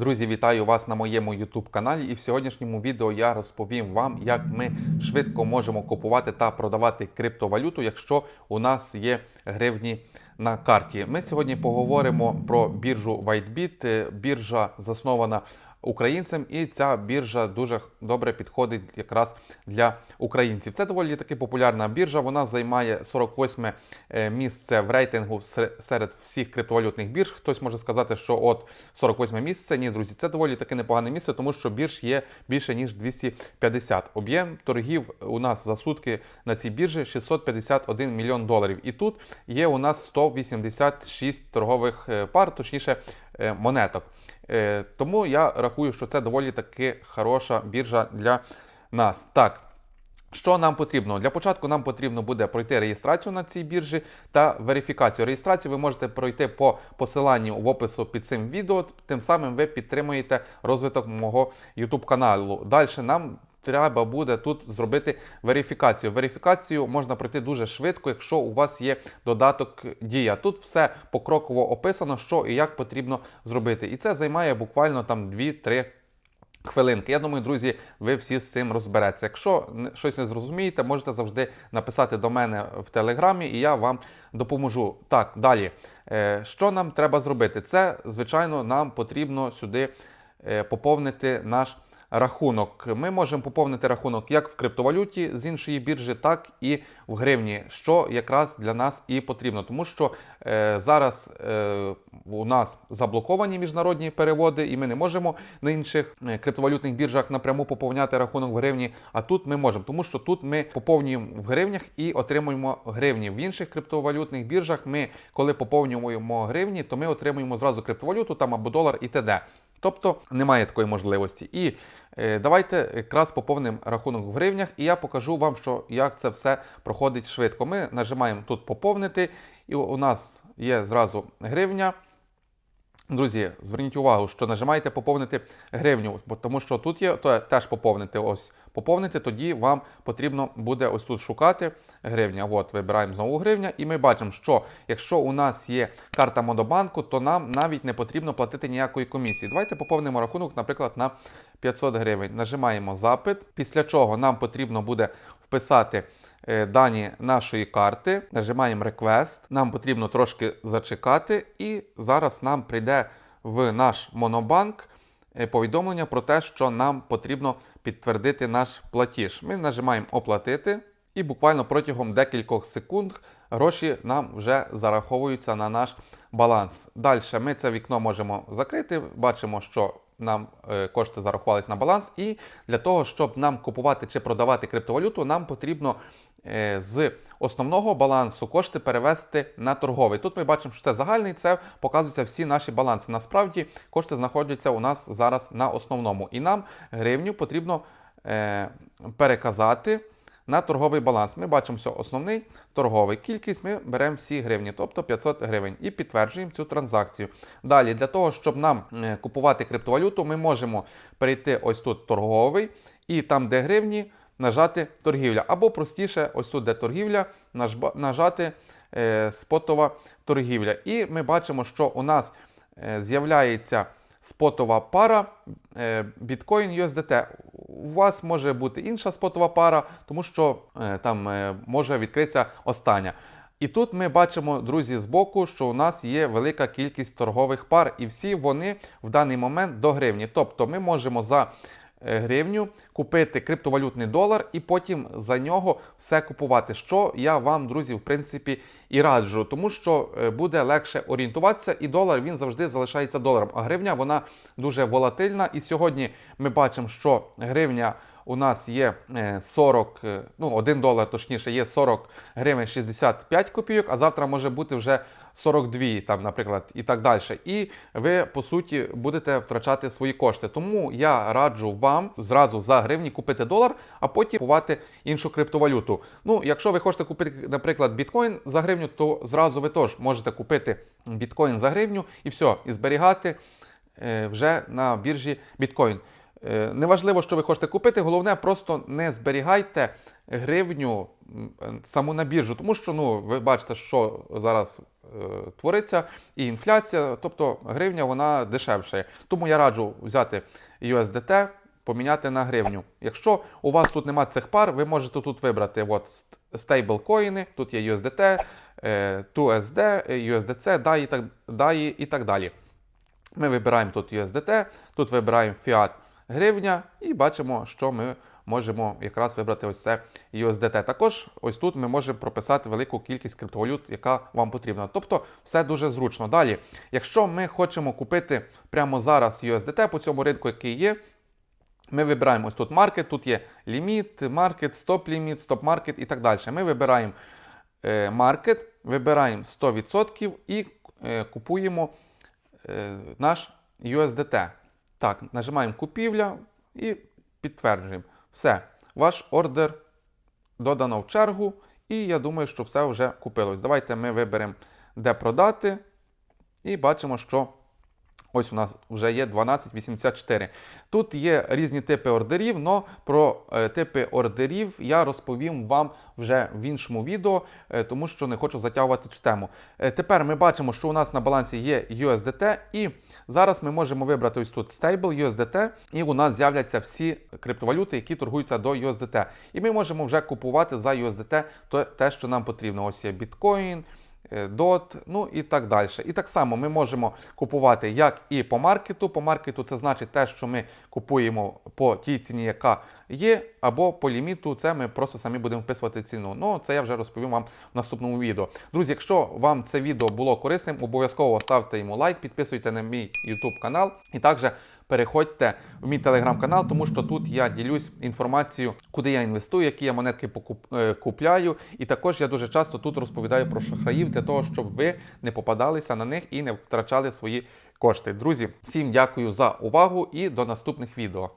Друзі, вітаю вас на моєму YouTube каналі. І в сьогоднішньому відео я розповім вам, як ми швидко можемо купувати та продавати криптовалюту, якщо у нас є гривні на карті. Ми сьогодні поговоримо про біржу WhiteBit. Е, Біржа заснована українцем, і ця біржа дуже добре підходить якраз для українців. Це доволі таки популярна біржа. Вона займає 48 е, місце в рейтингу серед всіх криптовалютних бірж. Хтось може сказати, що от 48 місце. Ні, друзі, це доволі таки непогане місце, тому що бірж є більше ніж 250. Об'єм торгів у нас за сутки на цій біржі 651 мільйон доларів. І тут є у нас 186 торгових е, пар, точніше е, монеток. Е, Тому я рахую, що це доволі таки хороша біржа для нас. Так. Що нам потрібно? Для початку нам потрібно буде пройти реєстрацію на цій біржі та верифікацію. Реєстрацію ви можете пройти по посиланню в опису під цим відео. Тим самим ви підтримуєте розвиток мого YouTube каналу. Далі нам треба буде тут зробити верифікацію. Верифікацію можна пройти дуже швидко, якщо у вас є додаток Дія. Тут все покроково описано, що і як потрібно зробити. І це займає буквально там 2-3 хвилинки. Я думаю, друзі, ви всі з цим розбереться. Якщо щось не зрозумієте, можете завжди написати до мене в телеграмі, і я вам допоможу. Так, далі. Е, Що нам треба зробити? Це, звичайно, нам потрібно сюди е, поповнити наш. Рахунок. Ми можемо поповнити рахунок як в криптовалюті з іншої біржі, так і в гривні, що якраз для нас і потрібно, тому що е, зараз е, у нас заблоковані міжнародні переводи, і ми не можемо на інших е, криптовалютних біржах напряму поповняти рахунок в гривні. А тут ми можемо, тому що тут ми поповнюємо в гривнях і отримуємо гривні. В інших криптовалютних біржах ми, коли поповнюємо гривні, то ми отримуємо зразу криптовалюту там або долар і т.д. Тобто немає такої можливості. І е, давайте якраз поповнимо рахунок в гривнях, і я покажу вам, що як це все проходить швидко. Ми нажимаємо тут поповнити, і у нас є зразу гривня. Друзі, зверніть увагу, що нажимаєте поповнити гривню, тому що тут є то теж поповнити. Ось поповнити, тоді вам потрібно буде ось тут шукати гривня. От вибираємо знову гривня, і ми бачимо, що якщо у нас є карта Модобанку, то нам навіть не потрібно платити ніякої комісії. Давайте поповнимо рахунок, наприклад, на 500 гривень. Нажимаємо запит, після чого нам потрібно буде вписати е, дані нашої карти, нажимаємо Request. Нам потрібно трошки зачекати, і зараз нам прийде в наш монобанк е, повідомлення про те, що нам потрібно підтвердити наш платіж. Ми нажимаємо Оплатити, і буквально протягом декількох секунд гроші нам вже зараховуються на наш баланс. Далі ми це вікно можемо закрити. Бачимо, що нам е, кошти зарахувались на баланс, і для того, щоб нам купувати чи продавати криптовалюту, нам потрібно е, з основного балансу кошти перевести на торговий. Тут ми бачимо, що це загальний, це показуються всі наші баланси. Насправді кошти знаходяться у нас зараз на основному, і нам гривню потрібно е, переказати. На торговий баланс ми бачимо, що основний торговий кількість ми беремо всі гривні, тобто 500 гривень, і підтверджуємо цю транзакцію. Далі, для того, щоб нам е, купувати криптовалюту, ми можемо перейти ось тут торговий, і там, де гривні, нажати торгівля. Або простіше, ось тут, де торгівля, нажати е, спотова торгівля. І ми бачимо, що у нас е, з'являється спотова пара Bitcoin USDT. У вас може бути інша спотова пара, тому що е, там е, може відкритися остання. І тут ми бачимо, друзі, збоку, що у нас є велика кількість торгових пар, і всі вони в даний момент до гривні. Тобто ми можемо за гривню купити криптовалютний долар і потім за нього все купувати. Що я вам, друзі, в принципі, і раджу, тому що е, буде легше орієнтуватися, і долар він завжди залишається доларом. А гривня вона дуже волатильна. І сьогодні ми бачимо, що гривня. У нас є е, 40, е, ну 1 долар, точніше, є 40 гривень 65 копійок, а завтра може бути вже 42, там, наприклад, і так далі. І ви, по суті, будете втрачати свої кошти. Тому я раджу вам зразу за гривні купити долар, а потім купувати іншу криптовалюту. Ну, якщо ви хочете купити, наприклад, біткоін за гривню, то зразу ви теж можете купити біткоін за гривню і все, і зберігати е, вже на біржі біткоін. Е, Неважливо, що ви хочете купити, головне, просто не зберігайте гривню е, саму на біржу, тому що ну, ви бачите, що зараз твориться, і інфляція, тобто гривня вона дешевша. Тому я раджу взяти USDT, поміняти на гривню. Якщо у вас тут нема цих пар, ви можете тут вибрати от стейблкоїни, тут є USDT, е, TUSD, е, USDC, DAI і так, DAI і так далі. Ми вибираємо тут USDT, тут вибираємо Fiat гривня і бачимо, що ми можемо якраз вибрати ось це USDT. Також ось тут ми можемо прописати велику кількість криптовалют, яка вам потрібна. Тобто все дуже зручно. Далі, якщо ми хочемо купити прямо зараз USDT по цьому ринку, який є, ми вибираємо ось тут маркет, тут є ліміт, маркет, стоп-ліміт, стоп-маркет і так далі. Ми вибираємо е, маркет, вибираємо 100% і е, купуємо е, наш USDT. Так, нажимаємо купівля і підтверджуємо. Все, ваш ордер додано в чергу, і я думаю, що все вже купилось. Давайте ми виберемо, де продати, і бачимо, що ось у нас вже є 1284. Тут є різні типи ордерів, але про е, типи ордерів я розповім вам вже в іншому відео, е, тому що не хочу затягувати цю тему. Е, тепер ми бачимо, що у нас на балансі є USDT, і зараз ми можемо вибрати ось тут Stable USDT, і у нас з'являться всі криптовалюти, які торгуються до USDT. І ми можемо вже купувати за USDT те, що нам потрібно. Ось є біткоін. Е, DOT, ну і так далі. І так само ми можемо купувати як і по маркету. По маркету це значить те, що ми купуємо по тій ціні, яка є, або по ліміту, це ми просто самі будемо вписувати ціну. Ну, це я вже розповім вам в наступному відео. Друзі, якщо вам це відео було корисним, обов'язково ставте йому лайк, підписуйте на мій YouTube канал і також переходьте в мій телеграм-канал, тому що тут я ділюсь інформацією, куди я інвестую, які я монетки е, купляю. І також я дуже часто тут розповідаю про шахраїв для того, щоб ви не попадалися на них і не втрачали свої кошти. Друзі, всім дякую за увагу і до наступних відео.